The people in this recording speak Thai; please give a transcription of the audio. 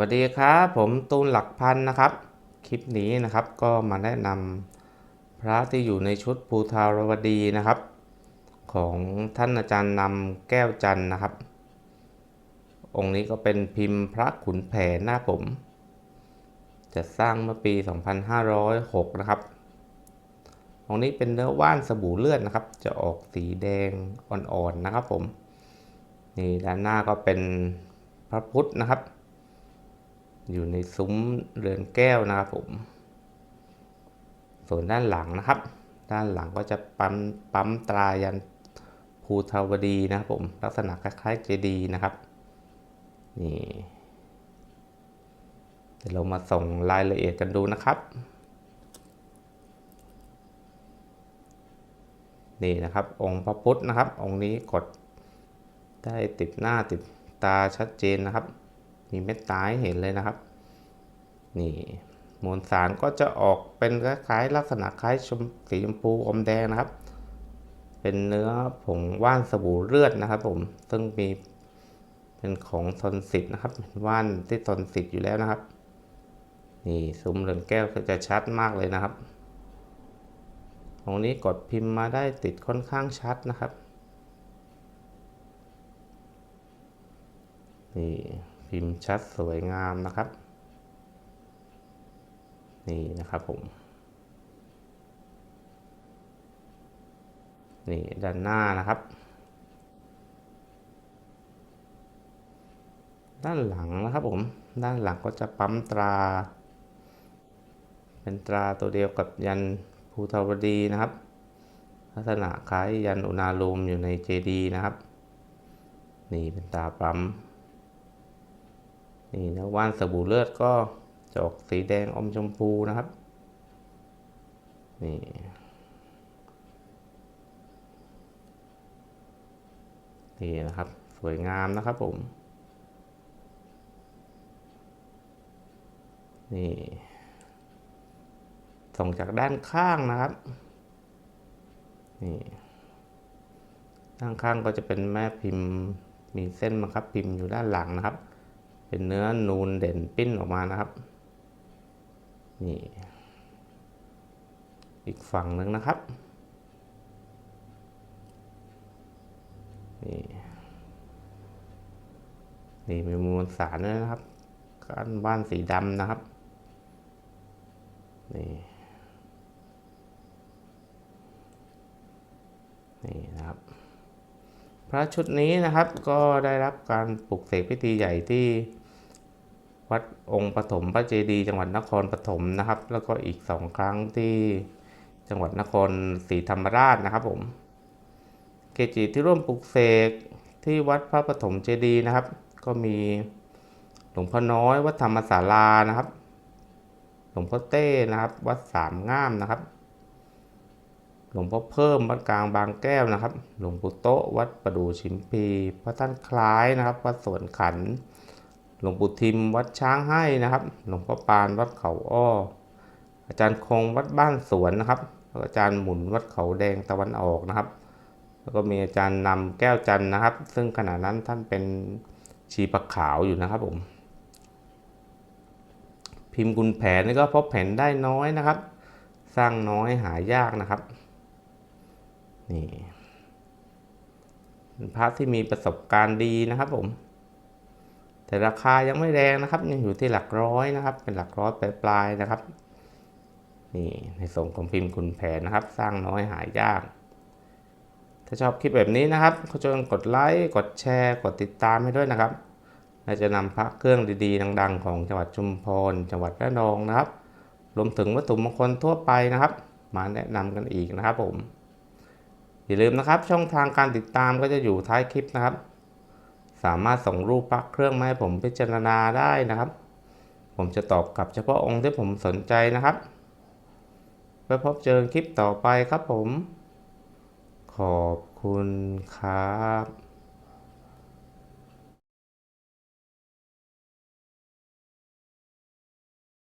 วัสดีครับ ผมตูนหลักพันนะครับ คลิปนี้นะครับก็มาแนะนำพระที่อยู่ในชุดภูทารวดีนะครับ ของท่านอาจารย์นำแก้วจันนะครับ องค์นี้ก็เป็นพิมพ์พระขุนแผนหน้าผม จะสร้างเมื่อปี 2506 นะครับ องค์นี้เป็นเนื้อว่านสบู่เลือดนะครับ จะออกสีแดงอ่อนๆนะครับผม นี่ด้านหน้าก็เป็นพระพุทธนะครับ อยู่ในซุ้มเรือนแก้วนะครับผม ส่วนด้านหลังนะครับ ด้านหลังก็จะปั๊มปั๊มตรายันภูทาวดีนะครับผม ลักษณะคล้ายๆเจดีนะครับนี่เดี๋ยวเรามาส่งรายละเอียดกันดูนะครับ นี่นะครับ องค์พระพุทธนะครับ องค์นี้กดได้ติดหน้าติดตาชัดเจนนะครับ มีเม็ดตาให้เห็นเลยนะครับ นี่มวลสารก็จะออกเป็นคล้ายๆลักษณะคล้ายชมสีชมพูอมแดงนะครับ เป็นเนื้อผงว่านสบู่เลือดนะครับ ผม ซึ่งมีเป็นของทนสิทธ์นะครับเป็นว่านที่ทนสิทธ์อยู่แล้วนะครับ นี่ซุ้มเรือนแก้วก็จะชัดมากเลยนะครับ ตรงนี้กดพิมพ์มาได้ติดค่อนข้างชัดนะครับ นี่ พิมพ์ชัดสวยงามนะครับ นี่นะครับผม นี่ด้านหน้านะครับ ด้านหลังนะครับผม ด้านหลังก็จะปั๊มตรา เป็นตราตัวเดียวกับยันภูทาวดีนะครับ ลักษณะคล้ายยันอุณาลมอยู่ในเจดีย์นะครับ นี่เป็นตาปั๊ม นี่นะว่านสบู่เลือดก็จะออกสีแดงอมชมพูนะครับ นี่นี่นะครับ สวยงามนะครับผม นี่ส่งจากด้านข้างนะครับ นี่ด้านข้างก็จะเป็นแม่พิมพ์มีเส้นบังคับพิมพ์อยู่ด้านหลังนะครับ เป็นเนื้อนูนเด่นปิ้นออกมานะครับ นี่ อีกฝั่งหนึ่งนะครับ นี่ นี่มีมวลสารด้วยนะครับก้านบ้านสีดำนะครับ นี่ นี่นะครับพระชุดนี้นะครับก็ได้รับการปลุกเสกพิธีใหญ่ที่ วัดองค์ปฐมพระเจดีย์จังหวัดนครปฐมนะครับ แล้วก็อีกสองครั้งที่จังหวัดนครศรีธรรมราชนะครับผมเกจิที่ร่วมปลุกเสกที่วัดพระปฐมเจดีย์นะครับ ก็มีหลวงพ่อน้อยวัดธรรมศาลานะครับ หลวงพ่อเต้นะครับ วัดสามง่ามนะครับ หลวงพ่อเพิ่มวัดกลางบางแก้วนะครับ หลวงปู่โตวัดประดู่ชิมพีพระท่านคล้ายนะครับ วัดสวนขัน หลวงปู่ทิมวัดช้างให้นะครับ หลวงพ่อปานวัดเขาอ้อ อาจารย์คงวัดบ้านสวนนะครับอาจารย์หมุนวัดเขาแดงตะวันออกนะครับ แล้วก็มีอาจารย์นำแก้วจันนะครับ ซึ่งขณะนั้นท่านเป็นชีปะขาวอยู่นะครับผม พิมพ์กุลแผนนี่ก็พบแผ่นได้น้อยนะครับ สร้างน้อยหายากนะครับ นี่พระที่มีประสบการณ์ดีนะครับผม แต่ราคายังไม่แรงนะครับยังอยู่ที่หลักร้อยนะครับ เป็นหลักร้อยปลายๆนะครับนี่ในส่งของพิมพ์คุณแผนนะครับ สร้างน้อยหายาก ถ้าชอบคลิปแบบนี้นะครับก็ช่วยกดไลค์กดแชร์กดติดตามให้ด้วยนะครับเราจะนำพระเครื่องดีๆ ดังๆ ของจังหวัดชุมพรจังหวัดระนองนะครับ รวมถึงวัตถุมงคลทั่วไปนะครับ มาแนะนำกันอีกนะครับผมอย่าลืมนะครับช่องทางการติดตามก็จะอยู่ท้ายคลิปนะครับ สามารถส่งรูปพระเครื่องมาให้ผมพิจารณาได้นะครับ ผมจะตอบกลับเฉพาะองค์ที่ผมสนใจนะครับไว้พบเจอคลิปต่อไปครับผม ขอบคุณครับ